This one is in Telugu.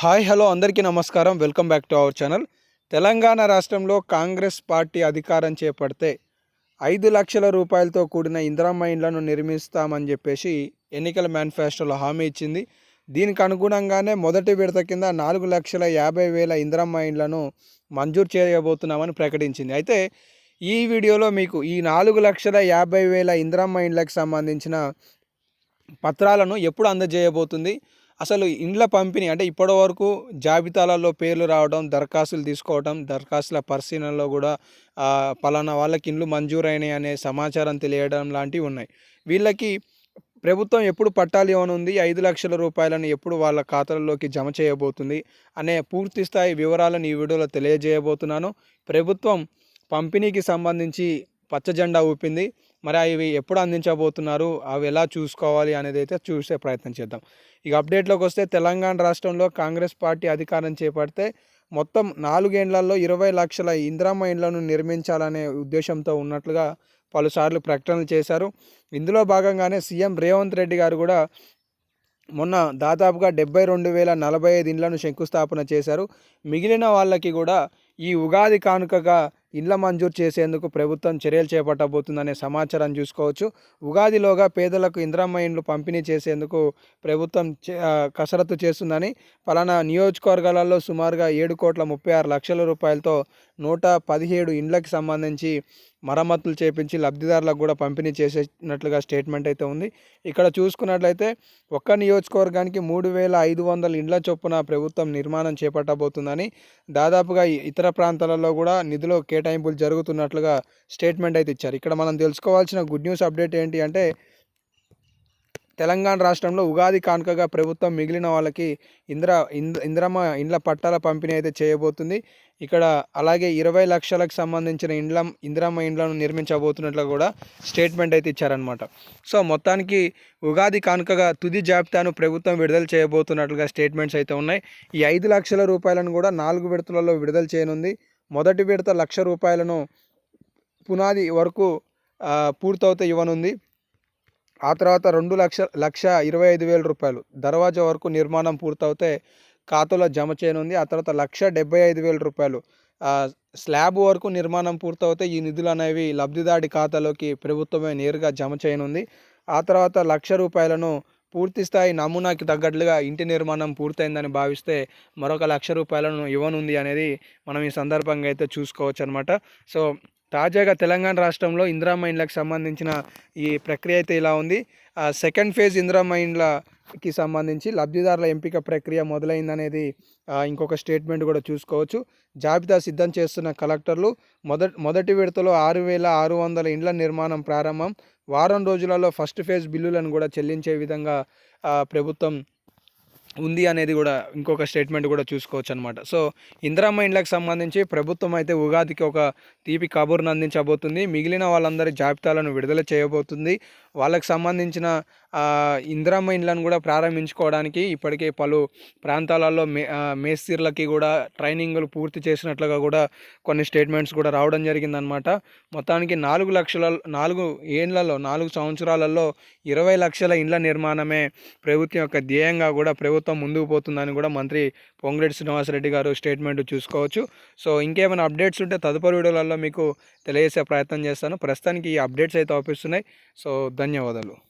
హాయ్ హలో అందరికీ నమస్కారం. Welcome back to our channel. Telangana రాష్ట్రంలో కాంగ్రెస్ పార్టీ అధికారం చేపడితే ఐదు లక్షల రూపాయలతో కూడిన ఇందిరమ్మ ఇండ్లను నిర్మిస్తామని చెప్పేసి ఎన్నికల మేనిఫెస్టోలో హామీ ఇచ్చింది. దీనికి అనుగుణంగానే మొదటి విడత కింద నాలుగు లక్షల యాభై వేల ఇందిరమ్మ ఇండ్లను మంజూరు చేయబోతున్నామని ప్రకటించింది. అయితే ఈ వీడియోలో మీకు ఈ నాలుగు లక్షల యాభై వేల ఇందిరమ్మ ఇండ్లకు సంబంధించిన పత్రాలను ఎప్పుడు అందజేయబోతుంది? అసలు ఇండ్ల పంపిణీ అంటే ఇప్పటి వరకు జాబితాలలో పేర్లు రావడం దరఖాస్తులు తీసుకోవడం దరఖాస్తుల పరిశీలనలో కూడా పలానా వాళ్ళకి ఇండ్లు మంజూరైనాయి అనే సమాచారం తెలియడం లాంటివి ఉన్నాయి. వీళ్ళకి ప్రభుత్వం ఎప్పుడు పట్టాలి ఉంది ఐదు లక్షల రూపాయలను ఎప్పుడు వాళ్ళ ఖాతాలలోకి జమ చేయబోతుంది? అనే పూర్తి స్థాయి వివరాలను ఈ వీడియోలో తెలియజేయబోతున్నాను. ప్రభుత్వం పంపిణీకి సంబంధించి పచ్చ జెండా ఊపింది. మరి అవి ఎప్పుడు అందించబోతున్నారు? అవి ఎలా చూసుకోవాలి అనేది అయితే చూసే ప్రయత్నం చేద్దాం. ఇక అప్డేట్లోకి వస్తే తెలంగాణ రాష్ట్రంలో కాంగ్రెస్ పార్టీ అధికారం చేపడితే మొత్తం నాలుగేండ్లలో ఇరవై లక్షల ఇందిరమ్మ ఇండ్లను నిర్మించాలనే ఉద్దేశంతో ఉన్నట్లుగా పలుసార్లు ప్రకటనలు చేశారు. ఇందులో భాగంగానే సీఎం రేవంత్ రెడ్డి గారు కూడా మొన్న దాదాపుగా డెబ్బై రెండు వేల నలభై ఐదు ఇండ్లను శంకుస్థాపన చేశారు. మిగిలిన వాళ్ళకి కూడా ఈ ఉగాది కానుకగా ఇండ్ల మంజూరు చేసేందుకు ప్రభుత్వం చర్యలు చేపట్టబోతుందనే సమాచారం చూసుకోవచ్చు. ఉగాదిలోగా పేదలకు ఇంద్రమ్మ ఇండ్లు పంపిణీ చేసేందుకు ప్రభుత్వం చే- కసరత్తు చేస్తుందని పలానా నియోజకవర్గాలలో సుమారుగా ఏడు కోట్ల ముప్పై ఆరు లక్షల రూపాయలతో నూట పదిహేడు ఇండ్లకు సంబంధించి మరమ్మతులు చేపించి లబ్ధిదారులకు కూడా పంపిణీ చేసేసినట్లుగా స్టేట్మెంట్ అయితే ఉంది. ఇక్కడ చూసుకున్నట్లయితే ఒక్క నియోజకవర్గానికి మూడు వేల ఐదు వందల ఇండ్ల చొప్పున ప్రభుత్వం నిర్మాణం చేపట్టబోతుందని దాదాపుగా ఇతర ప్రాంతాలలో కూడా నిధులు కేటాయింపులు జరుగుతున్నట్లుగా స్టేట్మెంట్ అయితే ఇచ్చారు. ఇక్కడ మనం తెలుసుకోవాల్సిన గుడ్ న్యూస్ అప్డేట్ ఏంటి అంటే తెలంగాణ రాష్ట్రంలో ఉగాది కానుకగా ప్రభుత్వం మిగిలిన వాళ్ళకి ఇంద్ర ఇంద్ర ఇంద్రమ ఇండ్ల పట్టాల పంపిణీ అయితే చేయబోతుంది. ఇక్కడ అలాగే ఇరవై లక్షలకు సంబంధించిన ఇండ్ల ఇందిరమ్మ ఇండ్లను నిర్మించబోతున్నట్లు కూడా స్టేట్మెంట్ అయితే ఇచ్చారనమాట సో మొత్తానికి ఉగాది కానుకగా తుది జాబితాను ప్రభుత్వం విడుదల చేయబోతున్నట్లుగా స్టేట్మెంట్స్ అయితే ఉన్నాయి. ఈ ఐదు లక్షల రూపాయలను కూడా నాలుగు విడతలలో విడుదల చేయనుంది. మొదటి విడత లక్ష రూపాయలను పునాది వరకు పూర్తవుతే ఇవ్వనుంది. ఆ తర్వాత రెండు లక్ష లక్ష ఇరవై ఐదు వేల రూపాయలు. దర్వాజా వరకు నిర్మాణం పూర్తవుతే ఖాతాలో జమ చేయనుంది. ఆ తర్వాత లక్ష డెబ్బై ఐదు వేల రూపాయలు. స్లాబ్ వరకు నిర్మాణం పూర్తవుతే ఈ నిధులు అనేవి లబ్ధిదాడి ఖాతాలోకి ప్రభుత్వమే నేరుగా జమ చేయనుంది. ఆ తర్వాత లక్ష రూపాయలను పూర్తి స్థాయి నమూనాకి తగ్గట్లుగా ఇంటి నిర్మాణం పూర్తయిందని భావిస్తే మరొక లక్ష రూపాయలను ఇవ్వనుంది అనేది మనం ఈ సందర్భంగా అయితే చూసుకోవచ్చు అనమాట సో తాజాగా తెలంగాణ రాష్ట్రంలో ఇందిరా మైండ్లకు సంబంధించిన ఈ ప్రక్రియ అయితే ఇలా ఉంది. సెకండ్ ఫేజ్ ఇందిరా మైండ్లకి సంబంధించి లబ్ధిదారుల ఎంపిక ప్రక్రియ మొదలైందనేది ఇంకొక స్టేట్మెంట్ కూడా చూసుకోవచ్చు. జాబితా సిద్ధం చేస్తున్న కలెక్టర్లు మొదటి మొదటి విడతలో ఆరు వేల ఆరు వందల ఇండ్ల నిర్మాణం ప్రారంభం వారం రోజులలో ఫస్ట్ ఫేజ్ బిల్లులను కూడా చెల్లించే విధంగా ప్రభుత్వం ఉంది అనేది కూడా ఇంకొక స్టేట్మెంట్ కూడా చూసుకోవచ్చు అనమాట సో ఇందిరమ్మ ఇండ్లకు సంబంధించి ప్రభుత్వం అయితే ఉగాదికి ఒక తీపి కబుర్ను అందించబోతుంది. మిగిలిన వాళ్ళందరి జాబితాలను విడుదల చేయబోతుంది. వాళ్ళకి సంబంధించిన ఇందిరమ్మ ఇండ్లను కూడా ప్రారంభించుకోవడానికి ఇప్పటికే పలు ప్రాంతాలలో మే ఆ, మేస్త్రీలకి కూడా ట్రైనింగ్లు పూర్తి చేసినట్లుగా కూడా కొన్ని స్టేట్మెంట్స్ కూడా రావడం జరిగిందనమాట మొత్తానికి నాలుగు లక్షల నాలుగు ఏండ్లలో నాలుగు సంవత్సరాలలో ఇరవై లక్షల ఇండ్ల నిర్మాణమే ప్రభుత్వం యొక్క ధ్యేయంగా కూడా ప్రభుత్వం ముందుకు పోతుందని కూడా మంత్రి పొంగిరెడ్డి శ్రీనివాసరెడ్డి గారు స్టేట్మెంట్ చూసుకోవచ్చు. సో ఇంకేమైనా అప్డేట్స్ ఉంటే తదుపరి వీడియోలలో మీకు తెలియజేసే ప్రయత్నం చేస్తాను. ప్రస్తుతానికి ఈ అప్డేట్స్ అయితే ఆపిస్తున్నాయి. సో ధన్యవాదాలు.